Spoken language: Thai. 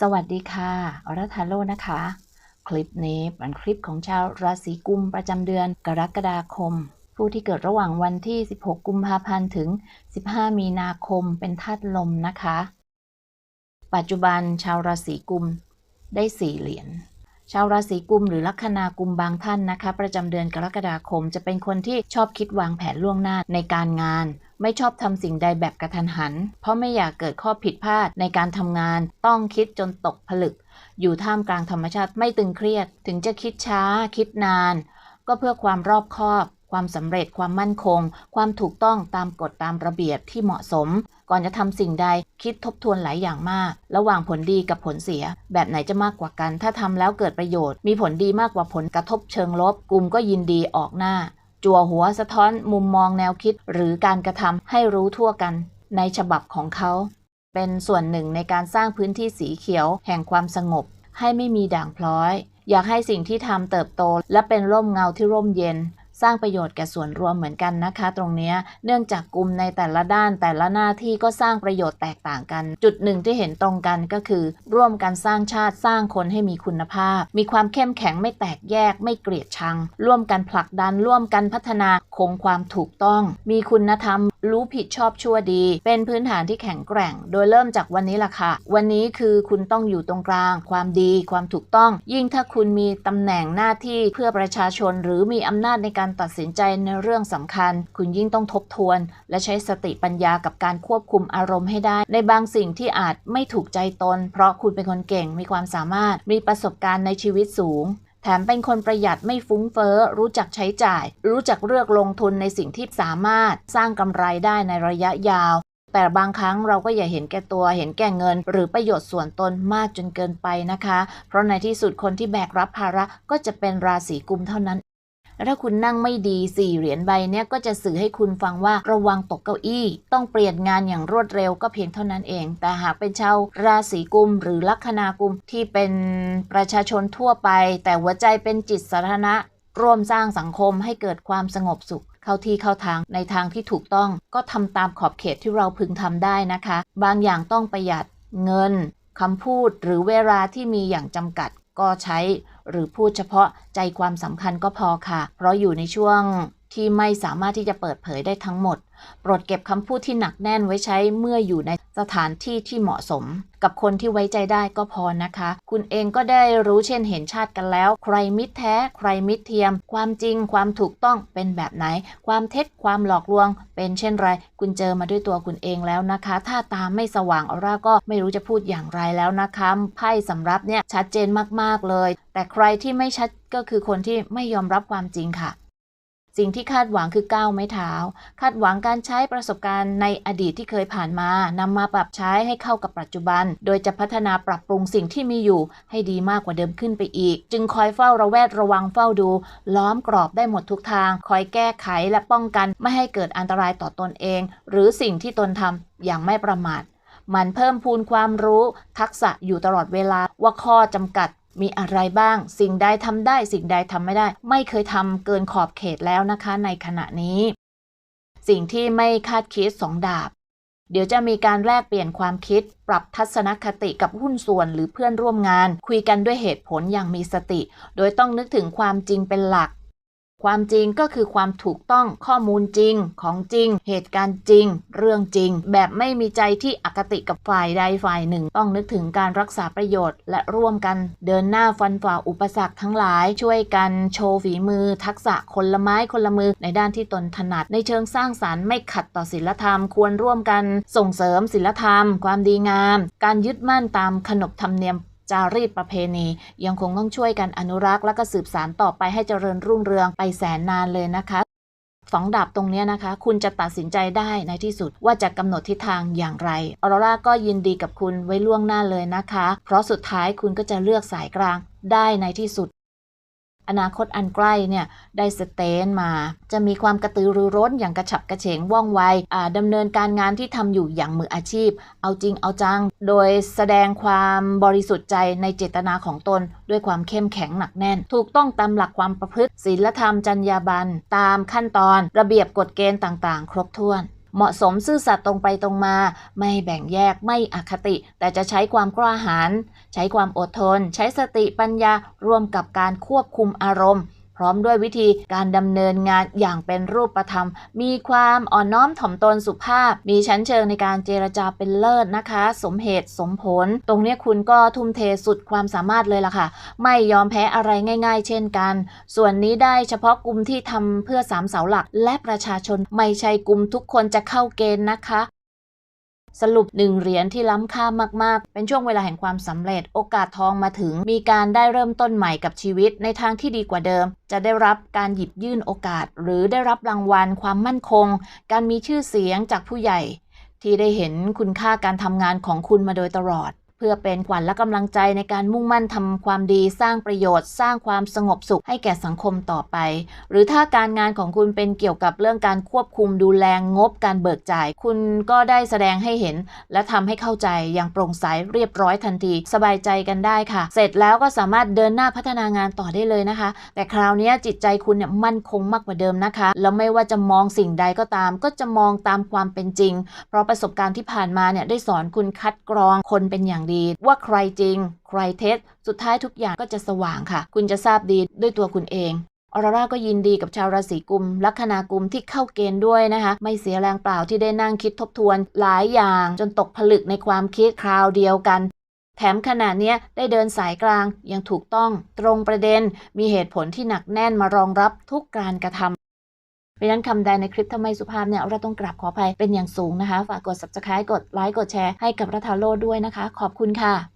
สวัสดีค่ะอรทาโลนะคะ คลิปนี้เป็นคลิปของชาวราศีกุมประจำเดือนกรกฎาคม ผู้ที่เกิดระหว่างวันที่ 16 กุมภาพันธ์ถึง 15 มีนาคมเป็นธาตุลมนะคะ ปัจจุบันชาวราศีกุมได้สี่เหรียญ ชาวราศีกุมหรือลัคนากุมบางท่านนะคะ ประจำเดือนกรกฎาคม จะเป็นคนที่ชอบคิดวางแผนล่วงหน้าในการงาน ไม่ชอบทำสิ่งใดแบบกระทันหัน เพราะไม่อยากเกิดข้อผิดพลาดในการทำงาน ต้องคิดจนตกผลึก อยู่ท่ามกลางธรรมชาติไม่ตึงเครียด ถึงจะคิดช้า คิดนาน ก็เพื่อความรอบคอบ ความสำเร็จความมั่นคง ความถูกต้องตามกฎตามระเบียบที่เหมาะสม ก่อนจะทำสิ่งใดคิดทบทวนหลายอย่างมาก ระหว่างผลดีกับผลเสีย แบบไหนจะมากกว่ากัน ถ้าทำแล้วเกิดประโยชน์ มีผลดีมากกว่าผลกระทบเชิงลบ กลุ่มก็ยินดีออกหน้า จั่วหัวสะท้อนมุมมองแนวคิด หรือการกระทำให้รู้ทั่วกัน ในฉบับของเขา เป็นส่วนหนึ่งในการสร้างพื้นที่สีเขียว แห่งความสงบ ให้ไม่มีด่างพร้อย อยากให้สิ่งที่ทำเติบโต และเป็นร่มเงาที่ร่มเย็น สร้างประโยชน์แก่ส่วนรวมเหมือนกันนะคะ ตรงนี้เนื่องจากกลุ่มในแต่ละด้านแต่ละหน้าที่ก็สร้างประโยชน์แตกต่างกัน จุดหนึ่งที่เห็นตรงกันก็คือ ร่วมกันสร้างชาติสร้างคนให้มีคุณภาพ มีความเข้มแข็งไม่แตกแยก ไม่เกลียดชัง ร่วมกันผลักดันร่วมกันพัฒนาคงความถูกต้อง มีคุณธรรม รู้ผิดชอบชั่วดี เป็นพื้นฐานที่แข็งแกร่ง โดยเริ่มจากวันนี้ล่ะค่ะ วันนี้คือคุณต้องอยู่ตรงกลาง ความดี ความถูกต้อง ยิ่งถ้าคุณมีตำแหน่งหน้าที่เพื่อประชาชน หรือมีอำนาจในการตัดสินใจในเรื่องสำคัญ คุณยิ่งต้องทบทวน และใช้สติปัญญากับการควบคุมอารมณ์ให้ได้ ในบางสิ่งที่อาจไม่ถูกใจตน เพราะคุณเป็นคนเก่งมีความสามารถ มีประสบการณ์ในชีวิตสูงแถมเป็นคนประหยัดไม่ฟุ้งเฟ้อ รู้จักใช้จ่าย รู้จักเลือกลงทุนในสิ่งที่สามารถสร้างกำไรได้ในระยะยาว แต่บางครั้งเราก็อย่าเห็นแก่ตัวเห็นแก่เงิน หรือประโยชน์ส่วนตนมากจนเกินไปนะคะ เพราะในที่สุดคนที่แบกรับภาระก็จะเป็นราศีกุมเท่านั้น แล้วถ้าคุณนั่งไม่ดีสี่เหรียญใบเนี้ยก็จะสื่อให้คุณฟังว่าระวังตกเก้าอี้ ต้องเปลี่ยนงานอย่างรวดเร็วก็เพียงเท่านั้นเอง แต่หากเป็นชาวราศีกุม หรือลัคนากุมที่เป็นประชาชนทั่วไป แต่หัวใจเป็นจิตสาธารณะร่วมสร้างสังคมให้เกิดความสงบสุขเข้าที่เข้าทางในทางที่ถูกต้อง ก็ทำตามขอบเขตที่เราพึงทำได้นะคะ บางอย่างต้องประหยัดเงินคำพูดหรือเวลาที่มีอย่างจำกัดก็ใช้ หรือพูดเฉพาะใจความสำคัญก็พอค่ะ เพราะอยู่ในช่วงที่ไม่สามารถที่จะเปิดเผยได้ทั้งหมด โปรดเก็บคำพูดที่หนักแน่นไว้ใช้เมื่ออยู่ใน สถานที่ที่เหมาะสม กับคนที่ไว้ใจได้ก็พอนะคะ คุณเองก็ได้รู้เช่นเห็นชาติกันแล้ว ใครมิตรแท้ ใครมิตรเทียม ความจริงความถูกต้องเป็นแบบไหน ความเท็จความหลอกลวง เป็นเช่นไร คุณเจอมาด้วยตัวคุณเองแล้วนะคะ ถ้าตามไม่สว่างออร่าก็ไม่รู้จะพูดอย่างไรแล้วนะคะไพ่สำรับเนี่ยชัดเจนมากๆเลย แต่ใครที่ไม่ชัดก็คือคนที่ไม่ยอมรับความจริงค่ะ สิ่งที่คาดหวังคือก้าวไม้เท้า คาดหวังการใช้ประสบการณ์ในอดีตที่เคยผ่านมานำมาปรับใช้ให้เข้ากับปัจจุบัน โดยจะพัฒนาปรับปรุงสิ่งที่มีอยู่ ให้ดีมากกว่าเดิมขึ้นไปอีก จึงคอยเฝ้าระแวดระวังเฝ้าดู ล้อมกรอบได้หมดทุกทาง คอยแก้ไขและป้องกันไม่ให้เกิดอันตรายต่อตนเอง หรือสิ่งที่ตนทำอย่างไม่ประมาทมันเพิ่มพูนความรู้ ทักษะอยู่ตลอดเวลาว่าข้อจำกัด มีอะไรบ้าง สิ่งใดทำได้ สิ่งใดทำไม่ได้ ไม่เคยทำเกินขอบเขตแล้วนะคะ ในขณะนี้ สิ่งที่ไม่คาดคิดสองดาบ เดี๋ยวจะมีการแลกเปลี่ยนความคิด ปรับทัศนคติกับหุ้นส่วนหรือเพื่อนร่วมงาน คุยกันด้วยเหตุผลอย่างมีสติ โดยต้องนึกถึงความจริงเป็นหลัก ความจริงก็คือความถูกต้องข้อมูลจริงของจริง เหตุการณ์จริง เรื่องจริง แบบไม่มีใจที่อคติกับฝ่ายใดฝ่ายหนึ่ง ต้องนึกถึงการรักษาประโยชน์ และร่วมกันเดินหน้าฟันฝ่าอุปสรรคทั้งหลาย ช่วยกันโชว์ฝีมือ ทักษะคนละไม้คนละมือในด้านที่ตนถนัด ในเชิงสร้างสารรค์ไม่ขัดต่อศีลธรรม ควรร่วมกันส่งเสริมศีลธรรม ความดีงาม การยึดมั่นตามขนบธรรมเนียม จารีตประเพณี ยังคงต้องช่วยกันอนุรักษ์และก็สืบสานต่อไปให้เจริญรุ่งเรืองไปแสนนานเลยนะคะสองดาบตรงนี้นะคะ คุณจะตัดสินใจได้ในที่สุดว่าจะกำหนดทิศทางอย่างไรออโรราก็ยินดีกับคุณไว้ล่วงหน้าเลยนะคะ เพราะสุดท้ายคุณก็จะเลือกสายกลางได้ในที่สุด อนาคตอันใกล้เนี่ยได้สเตนมา จะมีความกระตือรือร้นอย่างกระฉับกระเฉงว่องไวอ่าดำเนินการงานที่ทำอยู่อย่างมืออาชีพ เอาจริงเอาจัง โดยแสดงความบริสุทธิ์ใจในเจตนาของตน ด้วยความเข้มแข็งหนักแน่น ถูกต้องตามหลักความประพฤติศีลธรรมจรรยาบรรณตามขั้นตอน ระเบียบกฎเกณฑ์ต่างๆ ครบถ้วน เหมาะสมซื่อสัตย์ตรงไปตรงมา ไม่แบ่งแยกไม่อคติ แต่จะใช้ความกล้าหาญใช้ความอดทน ใช้สติปัญญาร่วมกับการควบคุมอารมณ์ พร้อมด้วยวิธีการดำเนินงานอย่างเป็นรูปธรรม มีความอ่อนน้อมถ่อมตนสุภาพ มีชั้นเชิงในการเจรจาเป็นเลิศนะคะ สมเหตุสมผล ตรงนี้คุณก็ทุ่มเทสุดความสามารถเลยล่ะค่ะ ไม่ยอมแพ้อะไรง่าย ๆ เช่นกัน ส่วนนี้ได้เฉพาะกลุ่มที่ทำเพื่อสามเสาหลัก และประชาชนไม่ใช่กลุ่มทุกคนจะเข้าเกณฑ์นะคะ สรุปหนึ่งเหรียญที่ล้ำค่ามาก ๆ เป็นช่วงเวลาแห่งความสำเร็จ โอกาสทองมาถึง มีการได้เริ่มต้นใหม่กับชีวิตในทางที่ดีกว่าเดิม จะได้รับการหยิบยื่นโอกาส หรือได้รับรางวัล ความมั่นคง การมีชื่อเสียงจากผู้ใหญ่ ที่ได้เห็นคุณค่าการทำงานของคุณมาโดยตลอด เพื่อเป็นขวัญและกำลังใจในการมุ่งมั่นทำความดีสร้างประโยชน์ สร้างความสงบสุขให้แก่สังคมต่อไป หรือถ้าการงานของคุณเป็นเกี่ยวกับเรื่องการควบคุมดูแลงบการเบิกจ่าย คุณก็ได้แสดงให้เห็น และทำให้เข้าใจอย่างโปร่งใสเรียบร้อยทันที สบายใจกันได้ค่ะ เสร็จแล้วก็สามารถเดินหน้าพัฒนางานต่อได้เลยนะคะ แต่คราวนี้จิตใจคุณเนี่ยมั่นคงมากกว่าเดิมนะคะ แล้วไม่ว่าจะมองสิ่งใดก็ตาม ก็จะมองตามความเป็นจริง เพราะประสบการณ์ที่ผ่านมาเนี่ยได้สอนคุณคัดกรองคนเป็นอย่างดีว่าใครจริง ใครเท็จ สุดท้ายทุกอย่างก็จะสว่างค่ะ คุณจะทราบดีด้วยตัวคุณเองออร่าก็ยินดีกับชาวราศีกุม ลัคนากุมที่เข้าเกณฑ์ด้วยนะคะ ไม่เสียแรงเปล่าที่ได้นั่งคิดทบทวนหลายอย่างจนตกผลึกในความคิดคราวเดียวกัน แถมขณะนี้ได้เดินสายกลางยังถูกต้องตรงประเด็น มีเหตุผลที่หนักแน่นมารองรับทุกการกระทำ เพราะฉะนั้นคำใดในคลิปทำไมสุภาพเนี่ยเราต้องกราบขออภัยเป็นอย่างสูงนะคะ ฝากกด subscribe กดไลค์กดแชร์ให้กับรัฐาโลดด้วยนะคะ ขอบคุณค่ะ